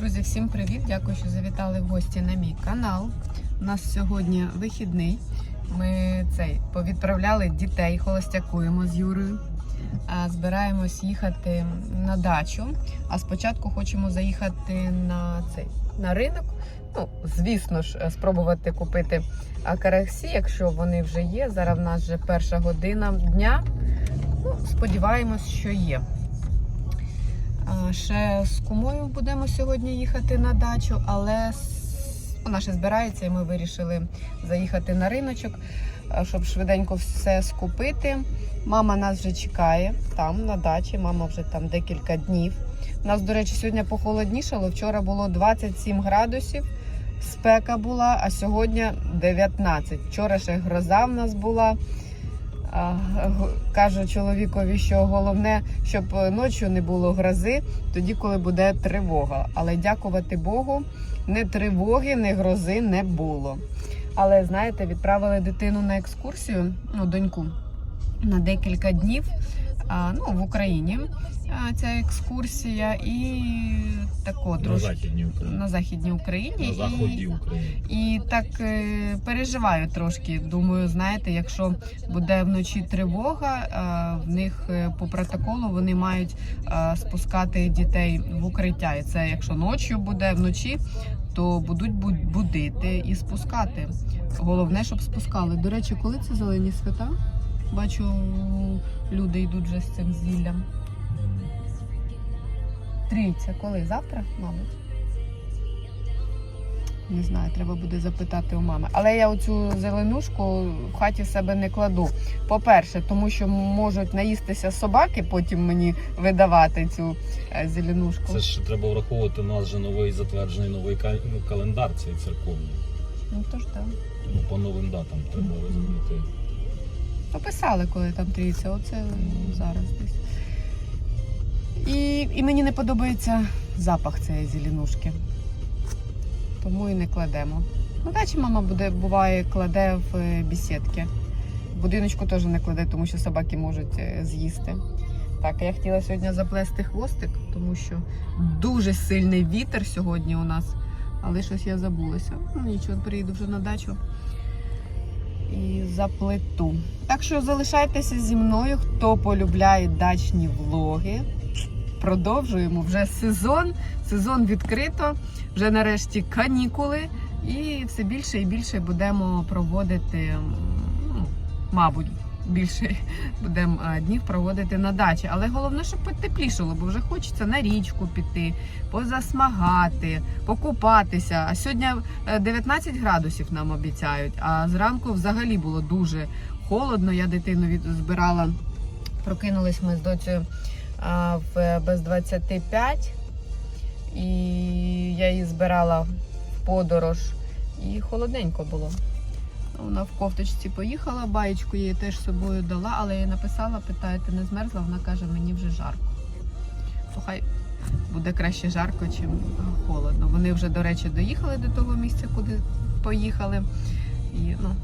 Друзі, всім привіт! Дякую, що завітали в гості на мій канал. У нас сьогодні вихідний. Ми цей повідправляли дітей, холостякуємо з Юрою. Збираємось їхати на дачу. А спочатку хочемо заїхати на цей на ринок. Ну, звісно ж, спробувати купити карасі, якщо вони вже є. Зараз в нас вже перша година дня. Ну, сподіваємось, що є. Ще з кумою будемо сьогодні їхати на дачу, але вона ще збирається, і ми вирішили заїхати на риночок, щоб швиденько все скупити. Мама нас вже чекає там, на дачі. Мама вже там декілька днів. У нас, до речі, сьогодні похолоднішало. Вчора було 27 градусів, спека була, а сьогодні 19. Вчора ще гроза в нас була. Кажу чоловікові, що головне, щоб ночі не було грози, тоді, коли буде тривога. Але дякувати Богу, не тривоги, не грози не було. Але знаєте, відправили дитину на екскурсію, ну, доньку, на декілька днів. Ну, в Україні ця екскурсія, і тако На трошки Західній Україні. на Західній Україні. На заході і... України. І так е, переживаю трошки. Думаю, знаєте, якщо буде вночі тривога, е, в них е, по протоколу вони мають спускати дітей в укриття. І це якщо ночі буде вночі, то будуть бу- будити і спускати. Головне, щоб спускали. До речі, коли це зелені свята? Бачу, люди йдуть вже з цим зіллям. Трійця, коли? Завтра, мабуть. Не знаю, треба буде запитати у мами. Але я оцю зеленушку в хаті себе не кладу. По-перше, тому що можуть наїстися собаки, потім мені видавати цю е, зеленушку. Це ж треба враховувати, у нас же новий затверджений новий ну, календар цей церковний. Ну то ж так. Ну, по новим датам треба Мгм. Розуміти. Пописали, коли там трійця. Оце зараз десь. І, і мені не подобається запах цієї зеленушки. Тому і не кладемо. На дачі мама буде, буває, кладе в е, бісідки. Будиночку теж не кладе, тому що собаки можуть е, з'їсти. Так, я хотіла сьогодні заплести хвостик, тому що дуже сильний вітер сьогодні у нас. Але щось я забулася. Ну нічого, приїду вже на дачу і заплету. Так що залишайтеся зі мною, хто полюбляє дачні влоги. Продовжуємо вже сезон. Сезон відкрито, вже нарешті канікули, і все більше і більше будемо проводити, ну, мабуть, більше будемо е, днів проводити на дачі. Але головне, щоб потеплішало, бо вже хочеться на річку піти, позасмагати, покупатися. А сьогодні е, 19 градусів нам обіцяють, а зранку взагалі було дуже холодно. Я дитину від збирала. Прокинулись ми з доцею в без 25, і я її збирала в подорож, і холодненько було. Вона в кофточці поїхала, баєчку їй теж з собою дала, але я написала, питаю, ти не змерзла? Вона каже, мені вже жарко. То хай буде краще жарко, ніж холодно. Вони вже, до речі, доїхали до того місця, куди поїхали. І ну,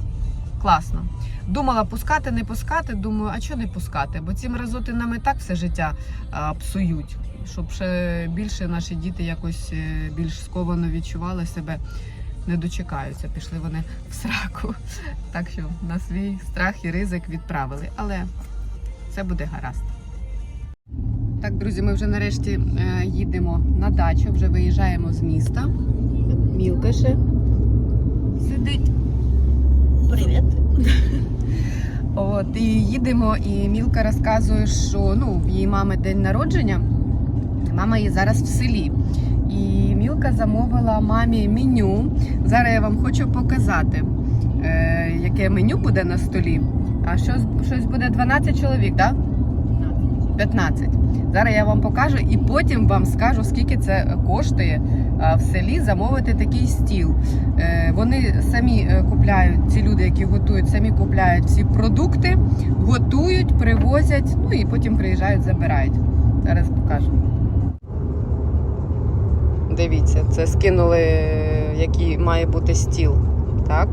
класно. Думала пускати, не пускати. Думаю, а чого не пускати? Бо ці мразоти нам і так все життя а, псують. Щоб ще більше наші діти якось е, більш сковано відчували себе, не дочекаються. Пішли вони в сраку. Так що на свій страх і ризик відправили. Але все буде гаразд. Так, друзі, ми вже нарешті е, їдемо на дачу, вже виїжджаємо з міста. Мілка ще сидить. Привіт. От і їдемо, і Мілка розказує, що ну в її мами день народження. Мама є зараз в селі. І Мілка замовила мамі меню. Зараз я вам хочу показати, е, яке меню буде на столі. А щось, щось буде 12 чоловік, так? Да? 15. Зараз я вам покажу і потім вам скажу, скільки це коштує в селі замовити такий стіл. Е, Вони самі е, купляють, ці люди, які готують, самі купляють всі продукти, готують, привозять, ну і потім приїжджають, забирають. Зараз покажу. Дивіться, це скинули, який має бути стіл. Так.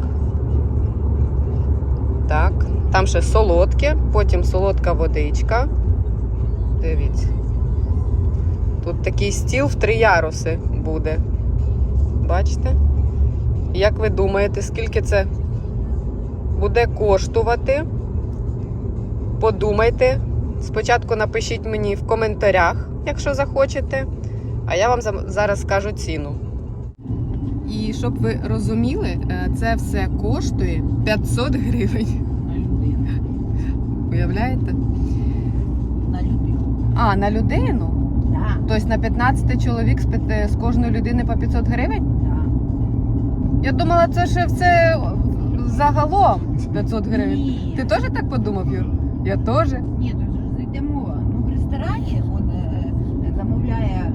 Так. Там ще солодке, потім солодка водичка. Дивіться. Тут такий стіл в три яруси буде. Бачите? Як ви думаєте, скільки це буде коштувати? Подумайте. Спочатку напишіть мені в коментарях, якщо захочете, а я вам зараз скажу ціну. І щоб ви розуміли, е, це все коштує 500 гривень. На людину. Уявляєте? На людину. А, на людину? Да, Тобто на 15 чоловік з, кожної людини по 500 гривень? да. Я думала, це ще все загалом 500 гривень. Ні. Ти теж так подумав, Юр? Я теж. Ні, то ж зайде мова. Ну, в ресторані він е, замовляє.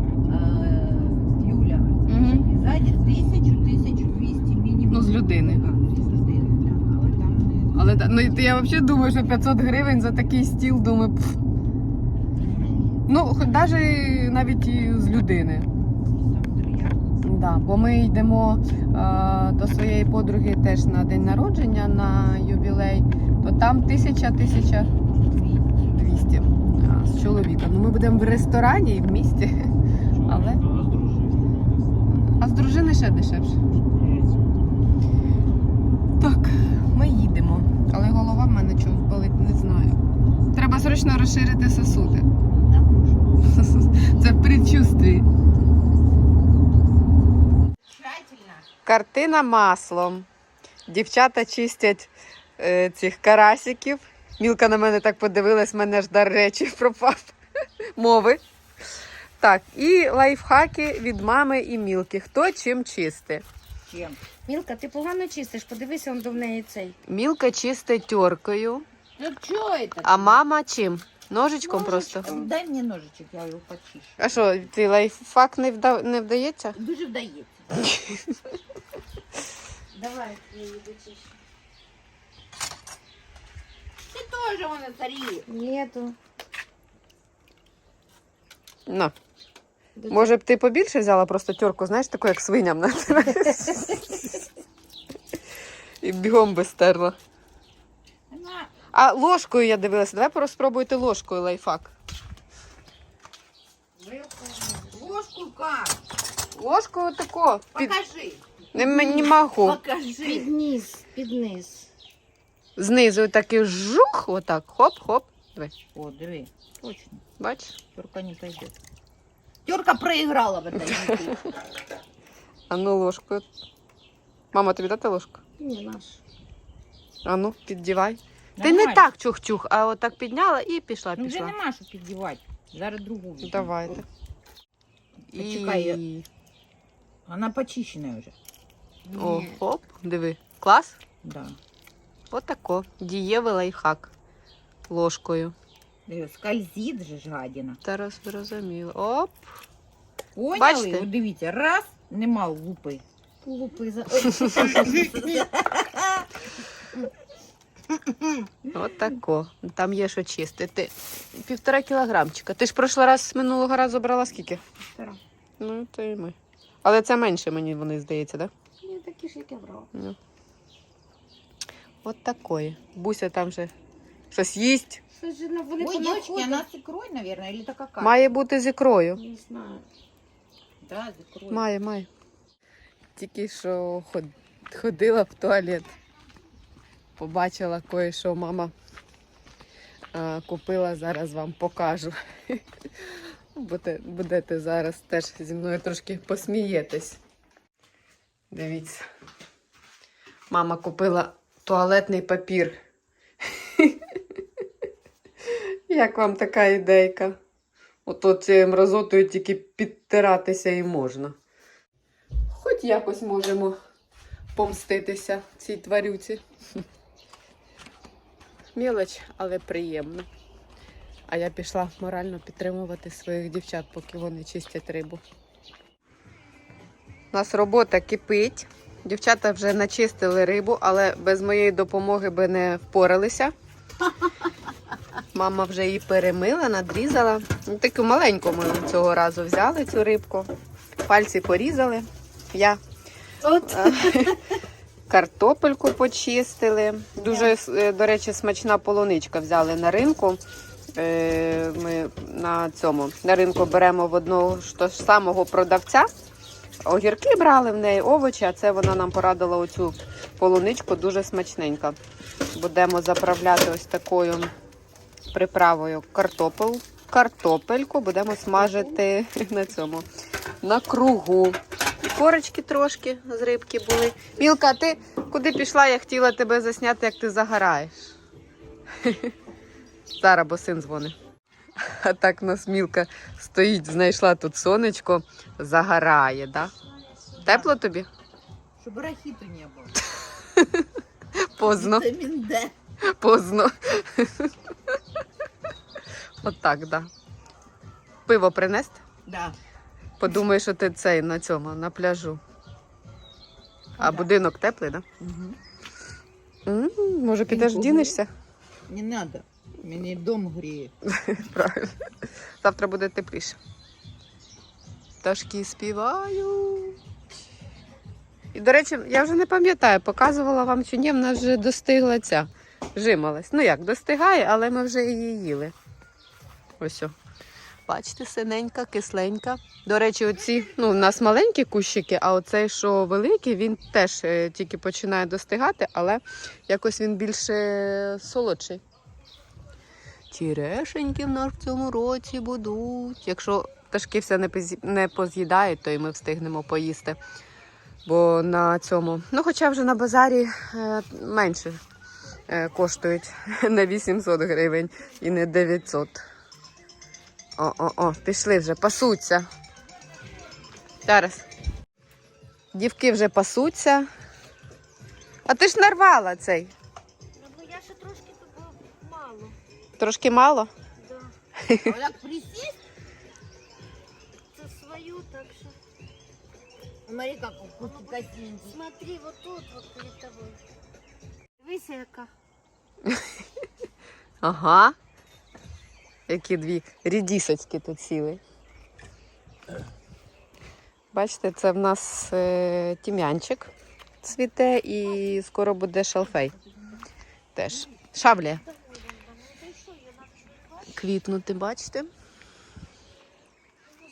Тисячу, тисячу двісті мінімум. Ну, з людини. Так, з людини, так. Але там не... Але та- ну, я взагалі думаю, що 500 гривень за такий стіл, думаю, пф. ну, хоч навіть навіть і з людини. Там. Да, бо ми йдемо е, до своєї подруги теж на день народження, на юбілей, то там тисяча, тисяча Двісті. 200 з чоловіка. Ну ми будемо в ресторані і в місті, Але? З дружини ще дешевше. Так, ми їдемо. Але голова в мене чогось болить, не знаю. Треба срочно розширити сосуди. Це в предчувстві. Картина маслом. Дівчата чистять е, цих карасиків. Мілка на мене так подивилась, мене ж дар речі пропав. Мови. Так, і лайфхаки від мами і мілки. Хто чим чисти? Чим? Мілка, ти погано чистиш, подивися он до неї цей. Мілка чистить теркою, Ну чого це? а мама чим? Ножичком просто. Дай мені ножичок, я його почищу. А що, твій лайфхак не, вда... не вдається? Дуже вдається. Давай, я її дочищу. Ти теж вона царі. Нету. На. Може б ти побільше взяла просто терку, знаєш, таку, як свиням на І бігом би стерла. А ложкою я дивилася. Давай просто спробуйте ложкою лайфхак. ложку как? Ложкою тако. Під... Покажи. Не, не можу. Покажи. Під низ, під низ. Знизу такий жух, отак. Хоп-хоп. Диви. О, диви. Точно. Бачиш? Терка не пойдет. Терка проиграла в этой игре. А ну ложкою. Мама, тобі дати ложку? Ні, наш. А ну, піддівай. Ти Нормально. не так чух-чух, а отак підняла і пішла, Ну вже пішла. нема що піддівати. Зараз другу. візьму. Давайте. Почекай, Вона почищена вже. О, хоп, диви. Клас. Да. Отако. Дієвий лайфхак. Ложкою. Диви, Скользить же ж гадіна. Зараз зрозуміло. Оп. Поняли? Бачите? От дивіться, раз, нема лупи. Лупи за. Отако. Там є що чистити. Півтора кілограмчика. Ти ж прошлий раз минулого разу брала скільки? Півтора. Ну, то і ми. Але це менше мені вони здається, так? Да? Ні, такі ж, як я брала. Ну. От такої. Буся там вже щось їсть. Це ж ну, вони Ой, девочки, она с икрой, наверное, или это какая? Має бути з ікрою. Не знаю. Да, с икрой. Має, має. Тільки що ход- ходила в туалет. Побачила кое-що мама а, купила, зараз вам покажу. Будете, будете зараз теж зі мною трошки посмієтесь. Дивіться. Мама купила туалетний папір. Як вам така ідейка? Ото цією мразотою тільки підтиратися і можна. Хоч якось можемо помститися цій тварюці. Мілоч, але приємно. А я пішла морально підтримувати своїх дівчат, поки вони чистять рибу. У нас робота кипить. Дівчата вже начистили рибу, але без моєї допомоги би не впоралися. Мама вже її перемила, надрізала. Ну, таку маленьку ми цього разу взяли цю рибку. Пальці порізали. Я От. Е, Картопельку почистили. Дуже, е, до речі, смачна полуничка взяли на ринку. Е, Ми на цьому на ринку беремо в одного ж ж самого продавця. Огірки брали в неї, овочі, а це вона нам порадила оцю полуничку дуже смачненька. Будемо заправляти ось такою приправою картопел. Картопельку будемо смажити на цьому на кругу. Корочки трошки з рибки були. Мілка, ти куди пішла? Я хотіла тебе засняти, як ти загораєш. Зараз, бо син дзвонить. А так нас Мілка стоїть, знайшла тут сонечко, загорає, да? Тепло тобі? Щоб рахіту не було. Поздно, поздно. От так, да. Пиво принести? Да. Подумай, що ти цей на цьому, на пляжу. А Да. будинок теплий, так? Угу. Да? М, Може, підеш Він вдінешся? Не надо. Мені дом гріє. Правильно. Завтра буде тепліше. Пташки співають. І, до речі, я вже не пам'ятаю, показувала вам чи ні, в нас вже достигла ця. Жималась. Ну як, достигає, але ми вже її їли. Ось. Бачите, синенька, кисленька. До речі, оці, ну, у нас маленькі кущики, а оцей, що великий, він теж е, тільки починає достигати, але якось він більше солодший. Тірешеньки в нас в цьому році будуть. Якщо пташки все не, поз'їдають, то і ми встигнемо поїсти. Бо на цьому, ну хоча вже на базарі е, менше е, коштують на 800 гривень і не 900. О-о-о, пішли вже, пасуться. Зараз. Дівки вже пасуться. А ти ж нарвала цей. Ну, бо я ще трошки того мало. Трошки мало. Да. А як присість, Це свою, так що. смотри, як у косінці. Смотри, вот тут, вот перед тобою. Дивися, яка. Ага. Які дві рідісочки тут сіли. Бачите, це в нас е, тім'янчик цвіте і скоро буде шалфей. Теж. Шаблія. Квітнути, бачите?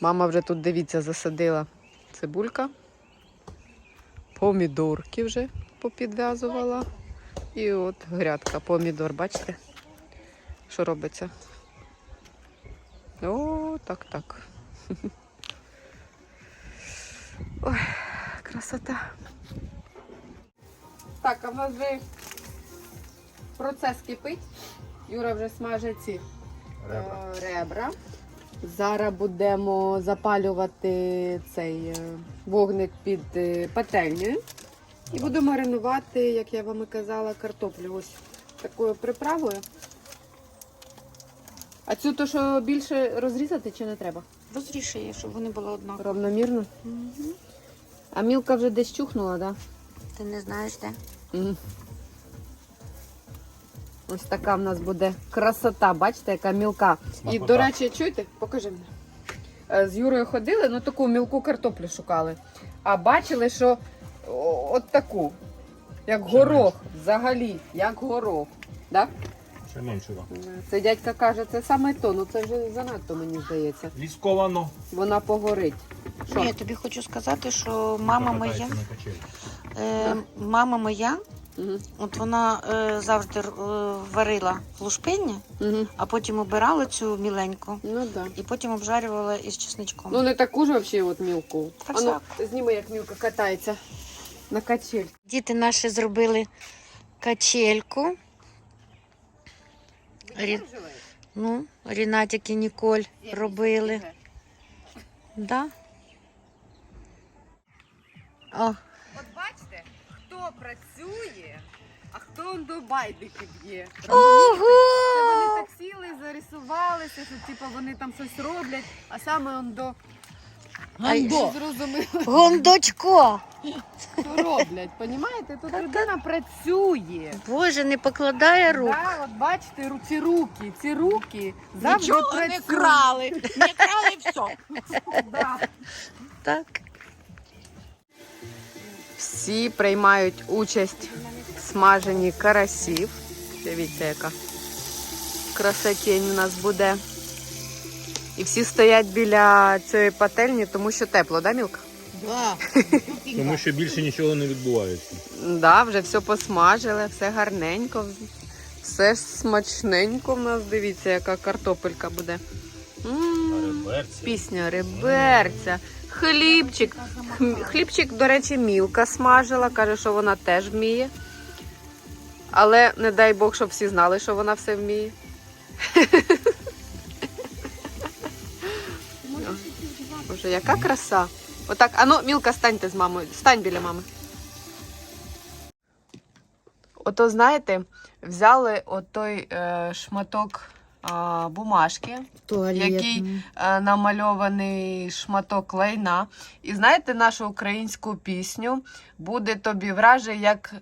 Мама вже тут, дивіться, засадила цибулька. Помідорки вже попідв'язувала. І от грядка помідор, бачите? Що робиться? О, так, так. Ой, красота. Так, а в нас вже процес кипить. Юра вже смажить ці Ребра. е, ребра. Зараз будемо запалювати цей е, вогник під е, пательнею. І буду маринувати, як я вам і казала, картоплю ось такою приправою. А цю то, що більше розрізати чи не треба? Розрішує, щоб вони були однакові. Равномірно. А мілка вже десь чухнула, так? Ти не знаєш де? Да? Ось така в нас буде красота, бачите, яка мілка. І, до речі, чуєте, покажи мені. Е, З Юрою ходили, ну таку мілку картоплю шукали. А бачили, що от таку, як горох, взагалі, як горох. Да? Ще меншого. Це дядька каже, це саме то, ну це вже занадто, мені здається. Лісковано. Вона погорить. Що? Ні, тобі хочу сказати, що мама моя, е, мама моя, Угу. от вона е, завжди е, варила лушпиння, Угу. а потім обирала цю міленьку Ну так. Да. і потім обжарювала із чесничком. Ну не таку ж взагалі от мілку. Так, А ну, зніми, як мілка катається на качель. Діти наші зробили качельку. Рі... Ну, Рінатік і Ніколь робили. Да? О, От бачите, хто працює, а хто он до байдики б'є. Це вони так сіли, зарисувалися, що типу, вони там щось роблять, а саме он до Гандо. Гондочко! що роблять. Понімаєте? Тут людина працює. Боже, не покладає рук. Да, от бачите, ру- ці руки, ці руки завжди Нічого не працюють. крали. Не крали все. Да. Так. Всі приймають участь в смаженні карасів. Дивіться, яка красотень у нас буде. І всі стоять біля цієї пательні, тому що тепло, да, Мілка? Да. Тому що більше нічого не відбувається. Да, вже все посмажили, все гарненько, все смачненько в нас. Дивіться, яка картопелька буде. М. Пісня реберця. Хлібчик. Хлібчик, до речі, мілка смажила, каже, що вона теж вміє. Але не дай Бог, щоб всі знали, що вона все вміє. Боже, яка краса. Отак, а ну, Мілка, станьте з мамою. Стань біля мами. Ото, знаєте, взяли отой е, шматок е, бумажки, який е, намальований шматок лайна. І знаєте нашу українську пісню Буде тобі враже, як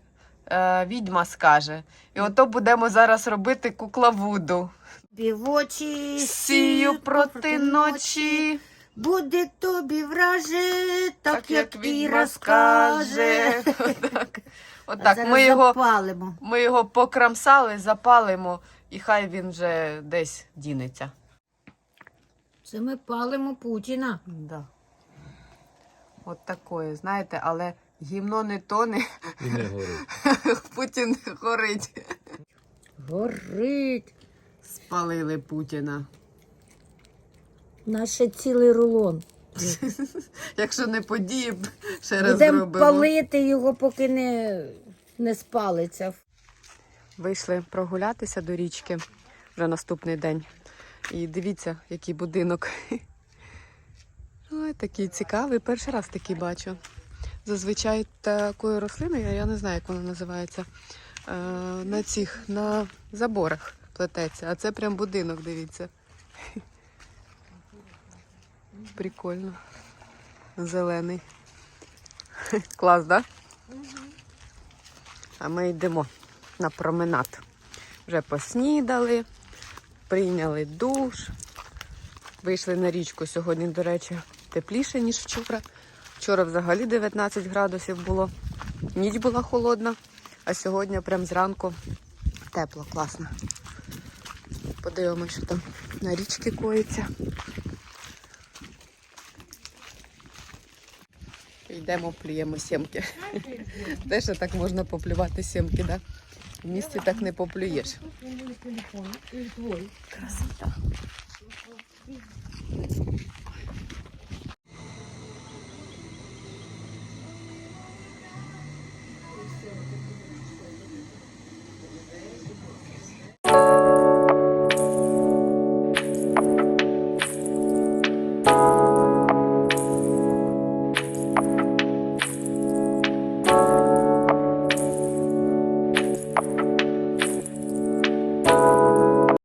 е, відьма скаже. І ото будемо зараз робити куклавуду. Бівочі Сію проти ночі, Буде тобі враже, так як відьма скаже. Отак. Отак, ми його, запалимо. ми його покрамсали, запалимо, і хай він вже десь дінеться. Це ми палимо Путіна. Да. От такое, знаєте, але гімно не тоне, І не горить. Путін горить. Горить. Спалили Путіна. Наше цілий рулон. Якщо не подіє, ще раз Будемо зробимо. палити його, поки не, не спалиться. Вийшли прогулятися до річки вже наступний день. І дивіться, який будинок. Ой, такий цікавий. Перший раз такий бачу. Зазвичай такої рослини, я- не знаю, як вона називається. е, На цих, на заборах плететься. А це прям будинок, дивіться. Прикольно. Зелений. Клас, так? Да? А ми йдемо на променад. Вже поснідали, прийняли душ. Вийшли на річку сьогодні, до речі, тепліше, ніж вчора. Вчора взагалі 19 градусів було. Ніч була холодна, а сьогодні прям зранку тепло, класно. Подивимось, що там на річці коїться. йдемо, плюємо сімки. Теж так можна поплювати сімки, так? В місті так не поплюєш. Красота.